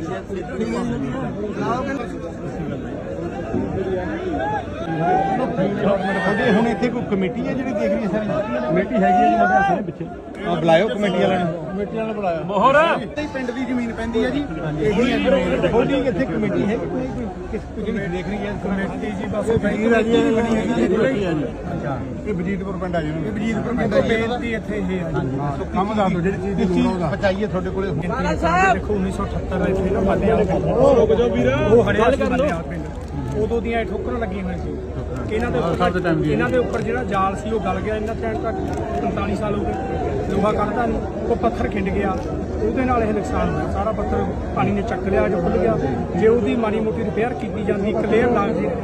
ਵਾਲੀ ਸ਼ਾਇਦ ਉਹਦੇ ਹੁਣ ਇੱਥੇ ਕੋਈ ਕਮੇਟੀ ਹੈ ਜਿਹੜੀ ਦੇਖ ਰਹੀ ਹੈ ਸਾਰੀ? ਕਮੇਟੀ ਹੈਗੀ ਹੈ ਜੀ ਸਾਡੇ ਸਾਰੇ ਪਿੱਛੇ। ਆ ਬੁਲਾਇਓ ਕਮੇਟੀ ਵਾਲਿਆਂ ਨੂੰ। ਕਮੇਟੀ ਵਾਲਿਆਂ ਨੂੰ ਬੁਲਾਇਆ। ਮੋਹਰ। ਇੱਥੇ ਹੀ ਪਿੰਡ ਦੀ ਜ਼ਮੀਨ ਪੈਂਦੀ ਹੈ ਜੀ। ਹੈ ਥੋੜੀ ਇੱਥੇ ਕਮੇਟੀ ਹੈ ਕੋਈ? ਕੋਈ ਕਿਸ ਕੋਈ ਜਿਹੜੀ ਦੇਖ ਰਹੀ ਹੈ? ਕਮੇਟੀ ਜੀ ਬਸ ਵਜ਼ੀਰ ਆ ਜੀ ਬਣੀ ਹੈਗੀ ਜੀ ਅੱਛਾ। ਇਹ ਵਜੀਦਪੁਰ ਪਿੰਡ ਆ ਜੀ ਇਹ ਵਜੀਦਪੁਰ ਪਿੰਡ ਹੈ ਬੇਨਤੀ ਇੱਥੇ ਇਹ ਹੈ ਜੀ। ਕੰਮ ਦੱਸ ਦਿਓ ਜਿਹੜੀ ਚੀਜ਼ ਦੀ ਲੋੜ ਹੋਗਾ ਪਚਾਈਏ ਤੁਹਾਡੇ ਕੋਲੇ। ਦੇਖੋ 1978 ਇੱਥੇ ਨਾ ਮੱਲਿਆ ਰੁਕ ਜਾ ਵੀਰ। ਉਹ ਸੀ ਮੱਲਿਆ ਪਿੰਡ। ਉਦੋਂ ਦੀਆਂ ਇਹ ਠੋਕਰਾਂ ਲੱਗੀਆਂ ਹੋਈਆਂ ਸੀ। ਇਹਨਾਂ ਦੇ ਉੱਪਰ ਇਹਨਾਂ ਦੇ ਉੱਪਰ ਜਿਹੜਾ ਜਾਲ ਸੀ ਉਹ ਗਲ ਗਿਆ। ਇਹਨਾਂ ਟਾਈਮ ਤੱਕ 45 ਸਾਲ ਹੋ ਗਏ। ਲੋਹਾ ਕੱਢਦਾ ਨਹੀਂ ਉਹ ਪੱਥਰ ਖਿੰਡ ਗਿਆ। ਉਹਦੇ ਨਾਲ ਇਹ ਨੁਕਸਾਨ ਹੋਇਆ। ਸਾਰਾ ਪੱਥਰ ਪਾਣੀ ਨੇ ਚੱਕ ਲਿਆ ਜੋ ਖੁੱਲ ਗਿਆ। ਜੇ ਉਹਦੀ ਮਾੜੀ ਮੋਟੀ ਰਿਪੇਅਰ ਕੀਤੀ ਜਾਂਦੀ ਇੱਕ ਲੇਅਰ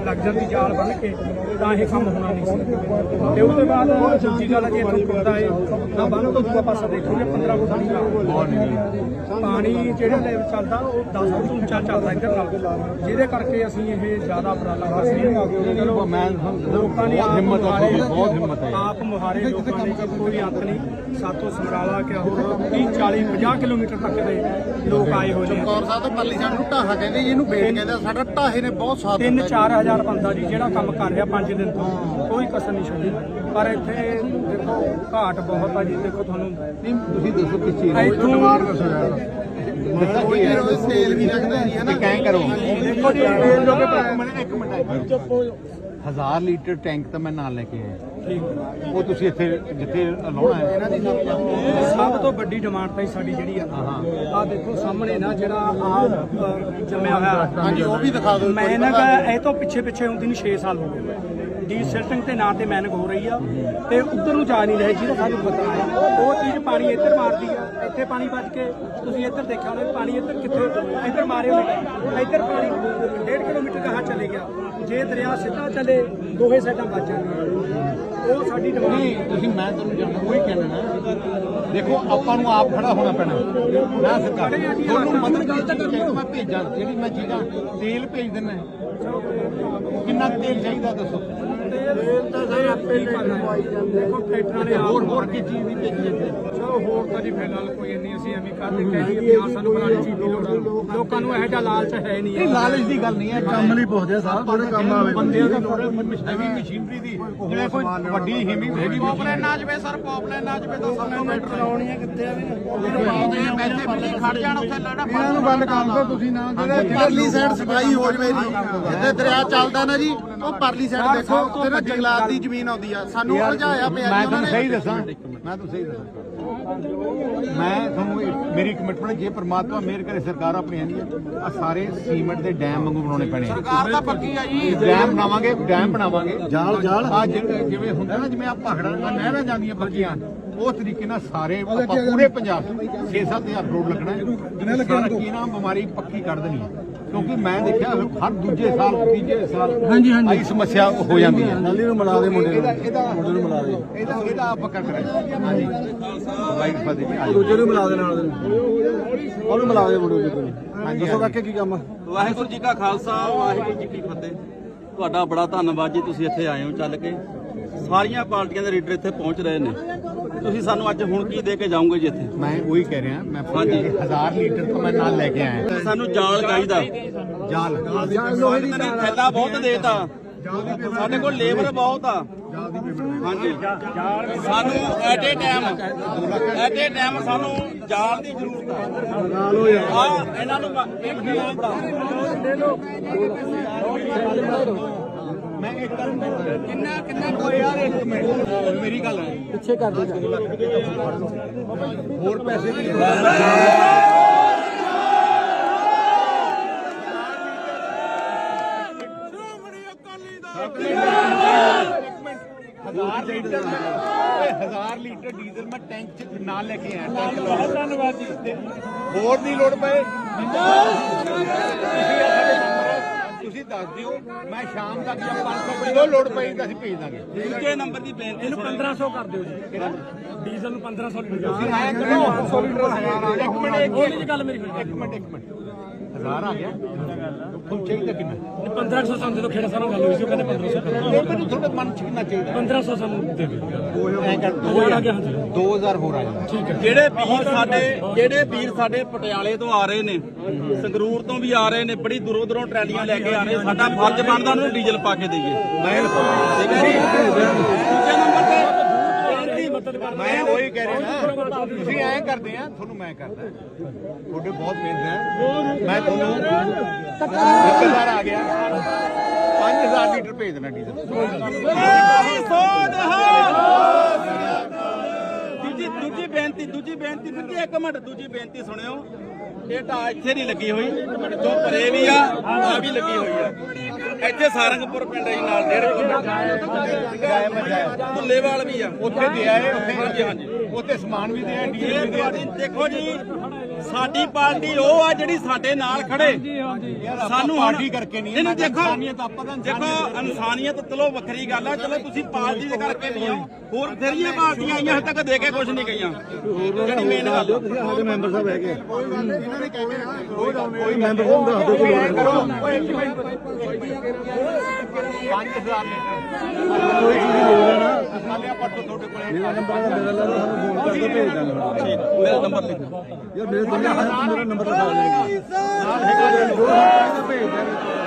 ਲੱਗ ਜਾਂਦੀ ਜਾਲ ਬੰਨ ਕੇ ਤਾਂ ਇਹ ਕੰਮ ਹੋਣਾ ਨਹੀਂ ਸੀ। ਤੇ ਉਸ ਤੋਂ ਬਾਅਦ ਦੂਜੀ ਗੱਲ ਕਿ ਇੱਥੋਂ ਖੁੱਲਦਾ ਹੈ ਨਾ ਬੰਨ ਤੋਂ ਦੂਆ ਪਾਸਾ ਦੇਖੋਗੇ 15 ਫੁੱਟ ਨਹੀਂ। ਲੱਗਦਾ ਪਾਣੀ ਜਿਹੜਾ ਲੈਵਲ ਚੱਲਦਾ ਉਹ 10 ਫੁੱਟ ਉੱਚਾ ਚੱਲਦਾ ਇੱਧਰ ਨਾਲ। ਜਿਹਦੇ ਕਰਕੇ ਅਸੀਂ ਇਹ ਜ਼ਿਆਦਾ ਉਪਰਾਲਾ ਕਰ ਚਲੋ ਮੈਂ ਲੋਕਾਂ ਨੇ ਹਿੰਮਤ ਬਹੁਤ ਹਿੰਮਤ ਹੈ ਆਪ ਮੁਹਾਰੇ ਲੋਕਾਂ ਨੇ ਕੋਈ ਅੰਤ ਨਹੀਂ। ਸਾਤੋਂ ਸਮਰਾਲਾ ਕਿ ਹੋਰ 30 40 50 ਕਿਲੋਮੀਟਰ ਤੱਕ ਦੇ ਲੋਕ ਆਏ ਹੋਏ ਨੇ। ਚਮਕੌਰ ਸਾਹਿਬ ਤੋਂ ਪਰਲੀ ਸਾਈਡ ਨੂੰ ਢਾਹਾ ਕਹਿੰਦੇ ਜੀ ਇਹਨੂੰ ਬੇਟ ਕਹਿੰਦੇ। ਸਾਡਾ ਢਾਹੇ ਨੇ ਬਹੁਤ ਸਾਥ ਤਿੰਨ ਦਿੱਤਾ ਜੀ। 4000 ਬੰਦਾ ਜੀ ਜਿਹੜਾ ਕੰਮ ਕਰ ਰਿਹਾ 5 ਦਿਨ ਤੋਂ ਕੋਈ ਕਸਰ ਨਹੀਂ ਛੱਡੀ। ਪਰ ਇੱਥੇ ਦੇਖੋ ਘਾਟ ਬਹੁਤ ਆ ਜੀ। ਦੇਖੋ ਤੁਹਾਨੂੰ ਨਹੀਂ ਤੁਸੀਂ ਦੱਸੋ ਕਿਸ ਚੀਜ਼ ਇੱਥੋਂ- ਡਿਮਾਂਡ ਦੱਸੋ ਯਾਰ ਕੋਈ ਤੇਲ ਵੀ ਲੱਗਦਾ ਜੀ ਹੈ ਨਾ। ਕੈਂ ਕਰੋ। ਦੇਖੋ ਜੀ ਇਹ ਲੋਕ ਇੱਕ ਮਿੰਟ ਇੱਕ ਮਿੰਟ। ਚੁੱਪ ਹੋ ਹਜ਼ਾਰ ਲੀਟਰ ਟੈਂਕ ਤਾਂ ਮੈਂ ਨਾਲ ਲੈ ਕੇ ਆਇਆ। ਠੀਕ ਉਹ ਤੁਸੀਂ ਇੱਥੇ ਜਿੱਥੇ ਲਾਉਣਾ ਹੈ। ਇਹਨਾਂ ਦੀ ਸਭ ਤੋਂ ਵੱਡੀ ਡਿਮਾਂਡ ਤਾਂ ਸਾਡੀ ਜਿਹੜੀ ਆ। ਆ ਦੇਖੋ ਸਾਹਮਣੇ ਨਾ ਜਿਹੜਾ ਆ ਜੰਮਿਆ ਹੋਇਆ। ਹਾਂਜੀ ਉਹ ਵੀ ਦਿਖਾ ਦਿਓ ਮੈਂ ਨਾ ਇਹ ਤੋਂ ਪਿੱਛੇ ਪਿੱਛੇ ਹੁੰਦੀ ਨੂੰ 6 ਸਾਲ ਹੋ ਗਏ। ਡੀ ਸਿਲਟਿੰਗ ਤੇ ਨਾਂ ਤੇ ਮੈਨਿੰਗ ਹੋ ਰਹੀ ਆ ਤੇ ਉਧਰ ਨੂੰ ਜਾ ਨਹੀਂ ਰਹੇ ਜਿਹਦਾ ਸਾਨੂੰ ਖਤਰਾ ਹੈ। ਉਹ ਚੀਜ਼ ਪਾਣੀ ਇੱਧਰ ਮਾਰਦੀ ਆ ਇੱਥੇ ਪਾਣੀ ਵੱਜ ਕੇ ਤੁਸੀਂ ਇੱਧਰ ਦੇਖਿਆ ਹੋਣਾ ਪਾਣੀ ਇੱਧਰ ਕਿੱਥੇ ਇੱਧਰ ਮਾਰੇ ਹੋਏ ਇੱਧਰ ਪਾਣੀ 1.5 ਕਿਲੋਮੀਟਰ ਕਹਾ ਚਲੇ ਗਿਆ। ਜੇ ਦਰਿਆ ਸਿੱਧਾ ਚੱਲੇ ਦੋਹੇ ਸਾਈਡਾਂ ਵੱਜ ਜਾਣਗੀਆਂ ਉਹ ਸਾਡੀ ਡਿਮਾਂਡ ਨਹੀਂ ਤੁਸੀਂ ਮੈਂ ਤੁਹਾਨੂੰ ਜਾਣਦਾ ਉਹੀ ਕਹਿਣਾ ਦੇਖੋ ਆਪਾਂ ਨੂੰ ਆਪ ਖੜਾ ਹੋਣਾ ਪੈਣਾ। ਨਾ ਸਰਕਾਰ ਤੁਹਾਨੂੰ ਮਦਦ ਕੀਤੀ ਚਾਹੀਦੀ ਮੈਂ ਭੇਜਾਂ ਜਿਹੜੀ ਮੈਂ ਚੀਜ਼ਾਂ ਤੇਲ ਭੇਜ ਦਿੰਦਾ। ਕਿੰਨਾ ਤੇਲ ਚਾਹੀਦਾ ਦੱਸੋ? ਤੇਲ ਤਾਂ ਸਾਰੇ ਆਪੇ ਹੀ ਕਰਨਾ ਹੈ। ਦੇਖੋ ਫੈਕਟਰਾਂ ਨੇ ਹੋਰ ਆਪ ਹੋਰ ਕੀ ਚੀਜ਼ ਦੀ ਭੇਜੀ ਇੱਥੇ ਚਲੋ ਹੋਰ ਤਾਂ ਜੀ ਫਿਲਹਾਲ ਕੋਈ ਇੰਨੀ ਅਸੀਂ ਐਵੇਂ ਕਰਦੇ ਕਹਿ ਦਈਏ ਵੀ ਆਹ ਸਾਨੂੰ ਬਣਾਉਣੀ ਚੀਜ਼ ਦੀ ਲੋੜ ਆ। ਲੋਕਾਂ ਨੂੰ ਇਹੋ ਜਿਹਾ ਲਾਲਚ ਹੈ ਨਹੀਂ। ਇਹ ਲਾਲਚ ਦੀ ਗੱਲ ਨਹੀਂ ਹੈ ਕੰਮ ਲਈ ਪੁੱਛਦੇ ਸਾਹਿਬ ਥੋੜੇ ਕੰਮ ਆਵੇ। ਬੰਦਿਆਂ ਦੀ ਲੋੜ ਹੈਵੀ ਮਸ਼ੀਨਰੀ ਦੀ। ਜਿਵੇਂ ਕੋਈ ਵੱਡੀ ਹੈਵੀ ਹੈਵੀ ਪੌਪਲਾਈਨ ਨਾ ਜਵੇ ਸਰ ਪੌਪਲਾਈਨ ਨਾ ਜਵੇ ਤਾਂ ਸਾਨੂੰ ਮੀਟਰ ਲਾਉਣੀ ਹੈ। ਕਿੱਥੇ ਆ ਵੀ? ਪੈਸੇ ਵੀ ਖੜ ਜਾਣ ਉੱਥੇ ਲੜਾ ਇਹਨਾਂ ਨੂੰ ਬੰਦ ਕਰ ਦਿਓ ਤੁਸੀਂ ਨਾ। ਜਿਹੜੇ ਪਰਲੀ ਸਾਈਡ ਸਫ਼ਾਈ ਹੋ ਜਵੇ ਜੀ ਜਿੱਥੇ ਦਰਿਆ ਚੱਲਦਾ ਨਾ ਜੀ ਉਹ ਪਰਲੀ ਸਾਈਡ ਦੇਖੋ ਉੱਥੇ ਨਾ ਜੰਗਲਾਤ ਦੀ ਜ਼ਮੀਨ ਆਉਂਦੀ ਆ। ਸਾਨੂੰ ਉਲਝਾਇਆ ਪਿਆ ਮੈਂ ਤੁਹਾਨੂੰ ਸਹੀ ਦੱਸਾਂ ਮੈਂ ਤੁਹਾਨੂੰ ਸਹੀ ਦੱਸਾਂ। ਮੈਂ ਤੁਹਾਨੂੰ ਇਹ- ਮੇਰੀ ਕਮਿਟਮੈਂਟ ਜੇ ਪ੍ਰਮਾਤਮਾ ਮਿਹਰ ਕਰੇ ਸਰਕਾਰ ਆਪਣੀ ਆਂਦੀ ਆ ਸਾਰੇ ਸੀਮੈਂਟ ਦੇ ਡੈਮ ਵਾਂਗੂ ਬਣਾਉਣੇ ਪੈਣੇ ਸਰਕਾਰ ਤਾਂ ਪੱਕੀ ਆ ਜੀ। ਡੈਮ ਬਣਾਵਾਂਗੇ ਡੈਮ ਬਣਾਵਾਂਗੇ। ਜਾਲ ਜਾਲ। ਆ ਜਿਵੇਂ ਹੁੰਦਾ ਨਾ ਜਿਵੇਂ ਆ ਪਹਾੜਾਂ ਨਾਲ ਨਹਿਰਾਂ ਜਾਂਦੀਆਂ ਪੱਕੀਆਂ ਉਸ ਤਰੀਕੇ ਨਾਲ ਸਾਰੇ ਆਪਾਂ ਪੂਰੇ ਪੰਜਾਬ 'ਚ 6-7000 ਕਰੋੜ ਲੱਗਣਾ ਹੈ। ਸਾਰਾ ਕੀ ਨਾ ਬਿਮਾਰੀ ਪੱਕੀ ਕਰ ਦੇਣੀ ਹੈ। ਕਿਉਂਕਿ ਮੈਂ ਦੇਖਿਆ ਹਰ ਦੂਜੇ ਸਾਲ ਤੀਜੇ ਸਾਲ ਹਾਂਜੀ ਹਾਂਜੀ। ਆਈ ਸਮੱਸਿਆ ਹੋ ਜਾਂਦੀ ਹੈ। ਨਾਲੀ ਨੂੰ ਮਿਲਾ ਦੇ ਮੁੰਡੇ ਨੂੰ। ਇਹਦਾ ਮੁੰਡੇ ਨੂੰ ਮਿਲਾ ਦੇ। ਇਹਦਾ ਇਹਦਾ ਆਪਾਂ ਕਰ ਕਰਾਂਗੇ ਹਾਂਜੀ। ਵਾਈਟ ਫਤਿਹ ਜੀ ਦੂਜੇ ਨੂੰ ਮਿਲਾ ਦੇ ਨਾਲ ਉਹਨੂੰ ਮਿਲਾ ਦੇ ਮੁੰਡੇ ਨੂੰ ਹਾਂਜੀ ਦੱਸੋ ਕਾਕੇ ਕੀ ਕੰਮ ਵਾਹਿਗੁਰੂ ਜੀ ਕਾ ਖਾਲਸਾ ਵਾਹਿਗੁਰੂ ਜੀ ਕੀ ਫਤਿਹ। ਤੁਹਾਡਾ ਬੜਾ ਧੰਨਵਾਦ ਜੀ ਤੁਸੀਂ ਇੱਥੇ ਆਏ ਹੋ ਚੱਲ ਕੇ। ਸਾਰੀਆਂ ਪਾਰਟੀਆਂ ਦੇ ਲੀਡਰ ਇੱਥੇ ਪਹੁੰਚ ਰਹੇ ਨੇ। ਤੁਸੀਂ ਸਾਨੂੰ ਅੱਜ ਹੁਣ ਕੀ ਦੇ ਕੇ ਜਾਓਗੇ ਜੀ ਇੱਥੇ ਮੈਂ ਉਹੀ ਕਹਿ ਰਿਹਾ ਮੈਂ ਹਾਂਜੀ। 1000 ਲੀਟਰ ਤੋਂ ਮੈਂ ਨਾਲ ਲੈ ਕੇ ਆਇਆ ਸਾਨੂੰ ਜਾਲ ਚਾਹੀਦਾ ਜਾਲ ਇਹਨਾਂ ਨੇ ਥੈਲਾ ਬਹੁਤ ਦੇਤਾ ਸਾਡੇ ਕੋਲ ਲੇਬਰ ਬਹੁਤ ਆ ਹਾਂਜੀ ਸਾਨੂੰ at a time at a time ਸਾਨੂੰ ਜਾਲ ਦੀ ਜ਼ਰੂਰਤ ਆ ਆ ਇਹਨਾਂ ਨੂੰ ਇਹ ਬਣਾ ਮੈਂ ਇੱਕ ਕਿੰਨਾ ਕਿੰਨਾ ਕੋਈ ਯਾਰ ਇੱਕ ਮਿੰਟ? ਮੇਰੀ ਗੱਲ ਹੈ। ਪਿੱਛੇ ਕਰ ਦੇ ਹੋਰ ਪੈਸੇ ਵੀ ਹਜ਼ਾਰ ਲੀਟਰ ਹਜ਼ਾਰ ਲੀਟਰ ਡੀਜ਼ਲ ਮੈਂ ਟੈਂਕ ਚ ਨਾਲ ਲੈ ਕੇ ਆਇਆ। ਬਹੁਤ ਧੰਨਵਾਦ ਜੀ। ਹੋਰ ਦੀ ਲੋੜ ਪਏ। ਤੁਸੀਂ ਦੱਸ ਦਿਓ ਮੈਂ ਸ਼ਾਮ ਤੱਕ ਜਾਂ 500 ਕਿਲੋ ਲੋੜ ਪਈ ਤਾਂ ਅਸੀਂ ਭੇਜ ਦਾਂਗੇ। ਦੂਜੇ ਨੰਬਰ ਦੀ ਬੇਨਤੀ ਇਹਨੂੰ 1500 ਕਰ ਦਿਓ ਜੀ। ਡੀਜ਼ਲ ਨੂੰ 1500 ਲੀਟਰ। ਤੁਸੀਂ ਆਇਆ ਕਰੋ। 500 ਲੀਟਰ ਇੱਕ ਮਿੰਟ ਇੱਕ ਉਹਦੀ ਗੱਲ ਮੇਰੀ ਹੋਈ ਇੱਕ ਮਿੰਟ ਇੱਕ ਮਿੰਟ। 1000 ਆ ਗਿਆ। ਤੁਹਾਨੂੰ ਚਾਹੀਦਾ ਕਿੰਨਾ? 1500 ਸਾਨੂੰ ਜਦੋਂ ਖੇੜਾ ਸਾਨੂੰ ਗੱਲ ਹੋਈ ਸੀ ਉਹ ਕਹਿੰਦੇ 1500 ਇਹ ਮੈਨੂੰ ਤੁਹਾਡੇ ਮਨ ਚ ਕਿੰਨਾ ਚਾਹੀਦਾ? 1500 ਸਾਨੂੰ ਦੇ ਦਿਓ। ਐਂ ਕਰ ਹਜ਼ਾਰ ਆ ਗਿਆ ਹਾਂਜੀ। 2000 ਹੋਰ ਆ ਠੀਕ ਹੈ। ਜਿਹੜੇ ਵੀਰ ਸਾਡੇ ਜਿਹੜੇ ਵੀਰ ਸਾਡੇ ਪਟਿਆਲੇ ਤੋਂ ਆ ਰਹੇ ਨੇ ਸੰਗਰੂਰ ਤੋਂ ਵੀ ਆ ਰਹੇ ਨੇ ਬੜੀ ਦੂਰੋਂ ਦੂਰੋਂ ਟਰੈਲੀਆਂ ਲੈ ਕੇ ਆ ਰਹੇ ਸਾਡਾ ਫਰਜ਼ ਬਣਦਾ ਉਹਨਾਂ ਨੂੰ ਡੀਜ਼ਲ ਪਾ ਕੇ ਦੇਈਏ। ਠੀਕ ਹੈ ਜੀ ਦੂਜੇ ਨੰਬਰ ਤੇ ਬੇਨਤੀ ਮਦਦ ਕਰ ਮੈਂ ਉਹੀ ਕਹਿ ਰਿਹਾ ਨਾ। ਤੁਸੀਂ ਐਂ ਕਰਦੇ ਆ ਤੁਹਾਨੂੰ ਮੈਂ ਕਰਦਾ ਤੁਹਾਡੇ ਬਹੁਤ ਮਿਹਨਤ ਹੈ। ਮੈਂ ਤੁਹਾਨੂੰ 1000 ਆ ਗਿਆ। 5000 ਲੀਟਰ ਭੇਜ ਦੇਣਾ ਡੀਜ਼ਲ। ਦੂਜੀ ਦੂਜੀ ਬੇਨਤੀ ਦੂਜੀ ਬੇਨਤੀ ਜੀ ਇੱਕ ਮਿੰਟ ਦੂਜੀ ਬੇਨਤੀ ਸੁਣਿਓ। ਇਹ ਤਾਂ ਇੱਥੇ ਨਹੀਂ ਲੱਗੀ ਹੋਈ। ਤੋਂ ਪਰੇ ਵੀ ਆ ਆ ਵੀ ਲੱਗੀ ਹੋਈ ਆ। ਇੱਥੇ ਸਾਰੰਗਪੁਰ ਪਿੰਡ ਹੈ ਜੀ ਨਾਲ ਡੇਢ ਕਿਲੋਮੀਟਰ ਭੁੱਲੇਵਾਲ ਵੀ ਆ ਉੱਥੇ ਦੇ ਆਏ ਉੱਥੇ ਹਾਂਜੀ ਹਾਂਜੀ। ਉੱਥੇ ਸਮਾਨ ਵੀ ਦੇ ਡੀਜ਼ਲ ਇਹ ਵੀ ਦੇ ਤੁਹਾਡੀ ਦੇਖੋ ਜੀ ਸਾਡੀ ਪਾਰਟੀ ਉਹ ਆ ਜਿਹੜੀ ਸਾਡੇ ਨਾਲ ਖੜੇ। ਸਾਨੂੰ ਹੁਣ- ਪਾਰਟੀ ਕਰਕੇ ਨਹੀਂ ਇਹਨੂੰ ਦੇਖੋ ਇਨਸਾਨੀਅਤ ਆਪਾਂ ਤਾਂ ਦੇਖੋ ਇਨਸਾਨੀਅਤ ਚਲੋ ਵੱਖਰੀ ਗੱਲ ਆ ਚਲੋ ਤੁਸੀਂ ਪਾਰਟੀ ਦੇ ਕਰਕੇ ਵੀ ਆਓ। ਹੋਰ ਬਥੇਰੀਆਂ ਪਾਰਟੀਆਂ ਆਈਆਂ ਹਜੇ ਤੱਕ ਦੇ ਕੇ ਕੁਝ ਨਹੀਂ ਗਈਆਂ। ਜਿਹੜੀ ਮੇਨ ਗੱਲ। ਤੁਸੀਂ ਸਾਡੇ ਮੈਂਬਰ ਸਾਹਿਬ ਹੈਗੇ। ਕੋਈ ਮੈਂਬਰ ਸਾਹਿਬ ਦੱਸ ਦਿਓ ਕੋਈ ਹੈ। 5000 ਕੋਈ ਚੀਜ਼ ਦੀ ਲੋੜ ਤੋਂ ਤੁਹਾਡੇ ਕੋਲੇ ਮੇਰਾ ਨੰਬਰ ਹੈ ਮੇਰਾ ਲਾ ਸਾਨੂੰ ਫੋਨ ਕਰਕੇ ਭੇਜ ਦਾਂਗਾ ਮੇਰਾ ਨੰਬਰ ਲਿਖੋ ਯਾਰ ਮੇਰੇ ਹੈ ਮੇਰਾ ਨੰਬਰ ਦਿਖਾ ਦੇਗੀ ਨਾਲ ਹੈਗਾ ਭੇਜ ਦਾਂਗੇ